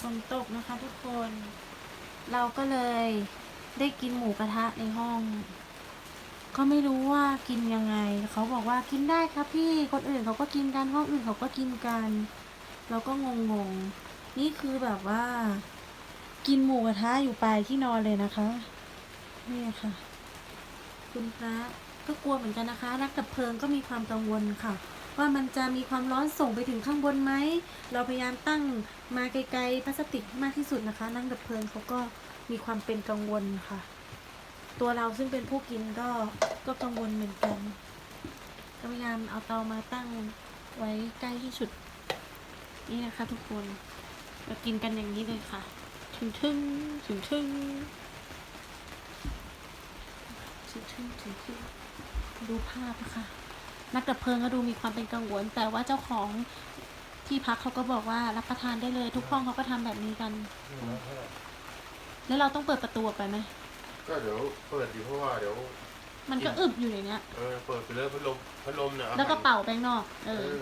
ฝนตกนะคะทุกคน เราก็เลยได้กินหมูกระทะในห้อง ก็ไม่รู้ว่ากินยังไง เขาบอกว่ากินได้ครับพี่คนอื่นเขาก็กินกันห้องอื่นเขาก็กินกัน เราก็งงงๆนี่คือแบบว่า กินหมูกระทะอยู่ปลายที่นอนเลยนะคะ นี่ค่ะ คุณพระ ก็กลัวเหมือนกันนะคะ นักดับเพลิงก็มีความกังวลค่ะ ว่ามันจะมีความร้อนส่งไปถึงข้างบนไหม เราพยายามตั้งมาไกลๆพลาสติกมากที่สุดนะคะ นักดับเพลิงเขาก็มีความเป็นกังวลค่ะ ตัวเราซึ่งเป็นผู้กินก็ก็กังวลเหมือนกันพยายามเอาเตามาตั้งไว้ใกล้ที่สุด นี่นะคะทุกคนเรากินกันอย่างนี้เลยค่ะ ถึงทึ่งถึงทึ่ง ถึงทึ่งถึงทึ่งดูภาพนะคะนักดับเพลิงก็ดูมีความเป็นกังวล แต่ว่าเจ้าของที่พักเขาก็บอกว่ารับประทานได้เลย ทุกห้องเขาก็ทำแบบนี้กัน แล้วเราต้องเปิดประตูออกไปไหมก็เดี๋ยวเปิดดีเพราะว่าเดี๋ยว มันก็อึบอยู่ในเนี้ยเออเปิดไปเลยพัดลมพัดลมเนี่ยอาแล้วก็หารเป่าแป้งนอก เอเอออ